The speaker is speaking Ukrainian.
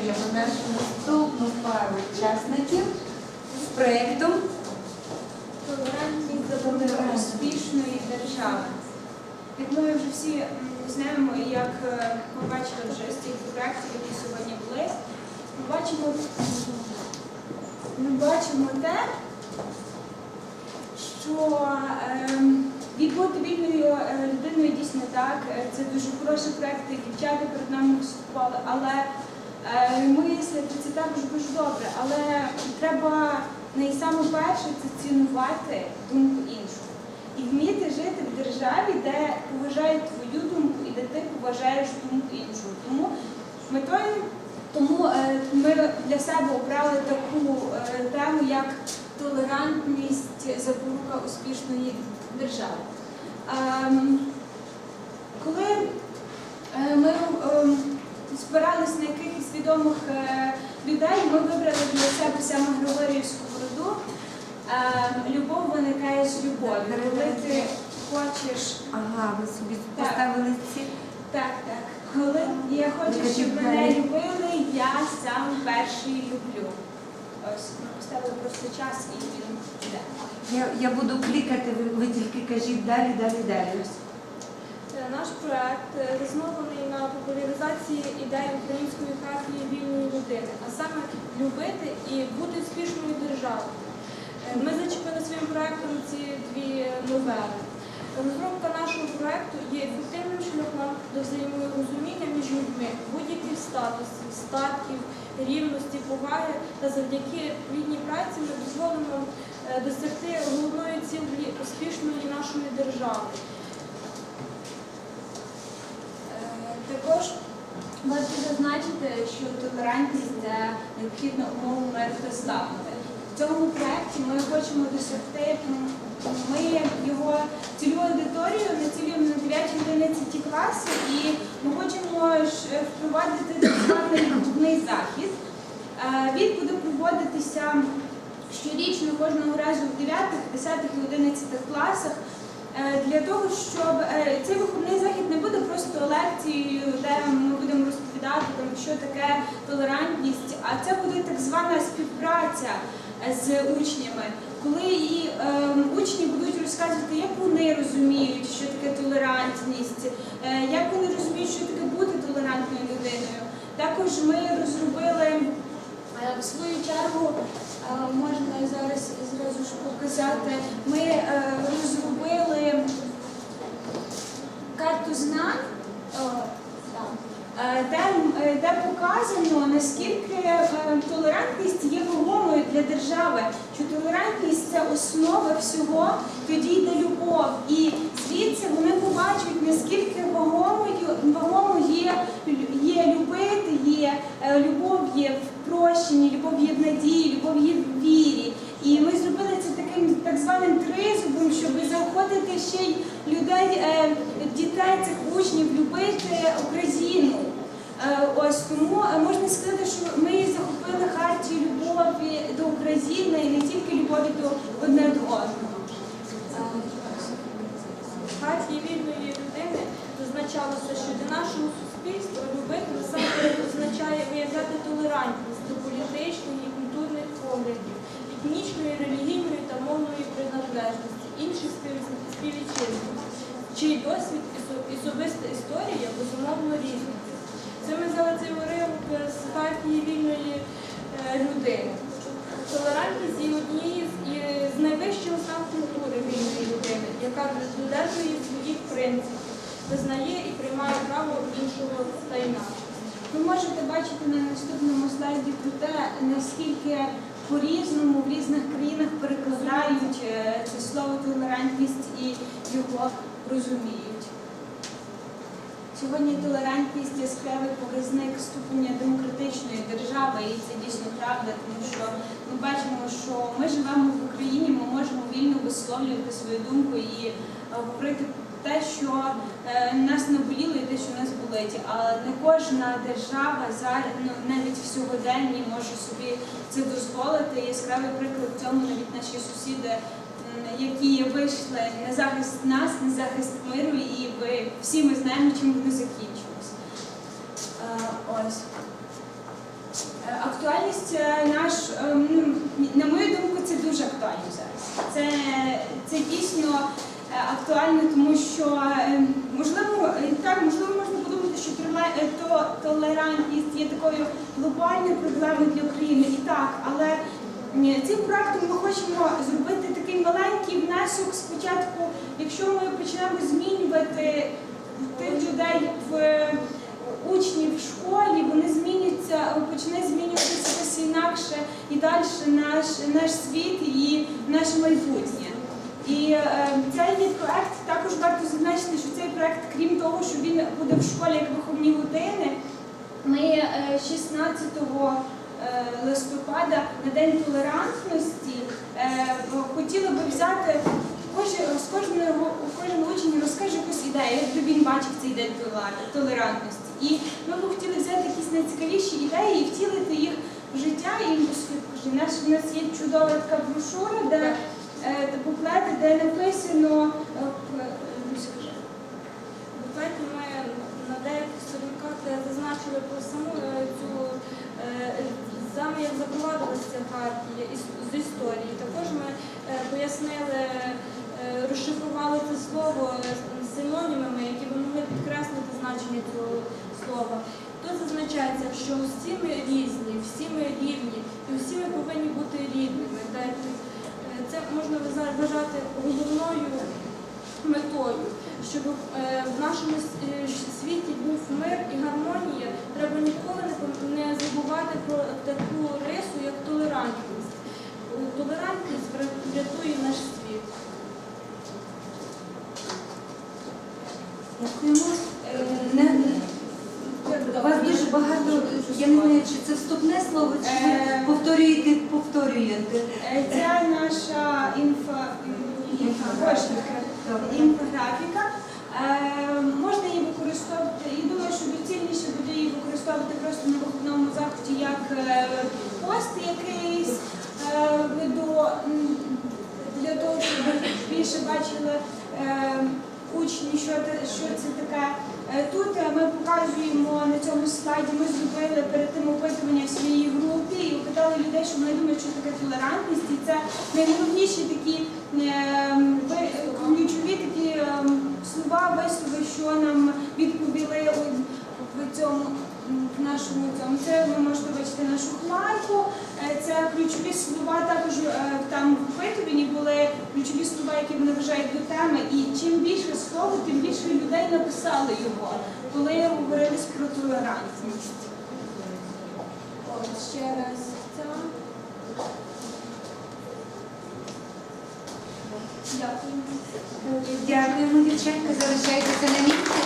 представляємо нашу наступну пару учасників з проєктом Толерантність забудова успішної держави. Як ми вже всі знаємо, як е, ми бачили вже з тих проєктів, які сьогодні були, ми бачимо, ми бачимо те, що ем, бути вільною е, людиною дійсно так, е, це дуже хороший проєкт, і дівчата перед нами виступали, але мислити це також дуже добре. Але треба найсамоперше це цінувати думку іншого. І вміти жити в державі, де поважають твою думку і де ти поважаєш думку іншого. Тому метою тому е, ми для себе обрали таку е, тему, як толерантність запорука успішної держави. Ем, Коли е, ми ем, збирались на якихось відомих е, людей, ми вибрали для себе саме Григоріївську городу. Ем, Любов виникає з любові. Коли ти хочеш Ага, ви собі Так. поставили ці. так, так. Коли я хочу, щоб мене любили, я сам перший люблю. Ось ми поставили просто час і він йде. Я, я буду клікати, ви, ви тільки кажіть далі, далі, далі. Е, Наш проект е, заснований на популяризації ідеї української хартії вільної людини, а саме любити і бути успішною державою. Е, Ми зачепили своїм проектом ці дві новели. Розробка нашого проекту є ефективним шляхом до взаєморозуміння між людьми будь-яких статусів, статків, рівності, поваги та завдяки плідній праці ми дозволимо досягти головної цілі успішної нашої держави. Е, Також варто зазначити, що толерантність це необхідна умова миру. В цьому проєкті ми хочемо досягти, ми його цільову аудиторію націлюємо на 9-11 класи і ми хочемо е, впровадити так званий виховний захід. Е, Він буде проводитися щорічно кожного разу в 9, 10 і 11 класах. Е, Для того, щоб е, цей виховний захід не буде просто лекцією, де ми будемо розповідати, там, що таке толерантність, а це буде так звана співпраця е, з учнями, коли і е, учні будуть розказувати, як вони розуміють, що таке толерантність, як вони розуміють, що таке бути толерантною людиною. Також ми розробили в свою чергу, можна зараз зразу ж показати, ми е, розробили карту знань, е, е, де, показано, наскільки толерантність є вагомою для держави, що толерантність це основа всього, тоді йде любов. І звідси вони побачать, наскільки вагомою, є, є любити, є е, любов є в прощенні, любов є в надії, любов є в вірі. І ми зробили це таким так званим тризубом, щоб заохотити ще й людей, е, дітей цих учнів любити Україну. Е, Ось тому можна сказати, що ми захопили хартію любові до України і не тільки любові до одне до одного. Хартії вільної людини зазначалося, що для нашого суспільства любити насамперед означає виявляти толерантність до політичних і культурних поглядів, етнічної, релігійної та мовної приналежності, інших спів- співвітчизників, чий досвід і особиста історія безумовно різні. Це ми взяли цей уривок з хартії вільної е, людини. Толерантність є однією з, найвищих ознак культури вільної людини, яка додержує своїх принципів, визнає і приймає право іншого та інакше. Ви можете бачити на наступному слайді про те, наскільки по-різному в різних країнах перекладають е, це слово толерантність і його розуміють. Сьогодні толерантність яскравий показник ступеня демократичної держави, і це дійсно правда, тому що ми бачимо, що ми живемо в Україні, ми можемо вільно висловлювати свою думку і е, говорити те, що е, нас наболіло і те, що нас болить. Але не кожна держава зараз, ну, навіть в сьогоденні може собі це дозволити. Яскравий приклад цьому навіть наші сусіди, які вийшли на захист нас, на захист миру, і ви всі ми знаємо, чим вони закінчились. Е, Ось. Е, Актуальність наш, на мою думку, це дуже актуально зараз. Це, це дійсно е, актуально, тому що е, можливо, е, так, можливо, можна подумати, що толерантність є такою глобальною проблемою для України. І так, але цим проектом ми хочемо зробити такий маленький внесок спочатку, якщо ми почнемо змінювати тих людей в учнів в школі, вони зміняться, почне змінюватися інакше і далі наш, наш світ і наше майбутнє. І е, цей проект також варто зазначити, що цей проект, крім того, що він буде в школі як виховні години, ми е, 16 е, листопада на День толерантності е, хотіли би взяти з кожного кожен учень розкаже якусь ідею, як він бачив цей день толерантності. І ми б хотіли взяти якісь найцікавіші ідеї і втілити їх в життя. І у нас, нас є чудова така брошура, е, де буклети, де написано. е, е. Буклеті ми на деяких сторінках зазначили про саму е, цю е, саме як запровадилася ця хартія з історії. Також ми е, пояснили, е, розшифрували це слово е, синонімами, які би могли підкреслити значення цього слова. Тут зазначається, що всі ми різні, всі ми рівні, і всі ми повинні бути рідними. Це можна вважати головною метою, щоб е, в нашому е, світі був мир і гармонія, треба ніколи не забувати про таку рису, як толерантність. Толерантність врятує наш світ. Дякуємо. Не- У вас дуже багато, я не знаю, чи це вступне слово, чи ви Е. повторюєте, повторюєте. Е, Це наша інфо... Інфографіка. Інфографіка. Е, можна її використовувати, і думаю, що доцільніше буде її використовувати просто на виховному заході як е, пост якийсь е, м, для того, щоб більше бачили е, учні, що, що це таке. Е, Тут е, ми показуємо на цьому слайді, ми зробили перед тим опитування в своїй групі і опитали людей, що вони думають, що таке толерантність. І це найголовніші такі е, ключові такі слова, вислови, що нам відповіли в цьому в нашому цьому. Це ви можете бачити нашу хмарку. Це ключові слова. Також е, там в опитуванні були ключові слова, які вони вважають до теми. І чим більше слово, тим більше людей написали його, коли говорились про толерантність. Ще раз це. Дякую. Дякуємо, дівчатка, залишайтеся на місці.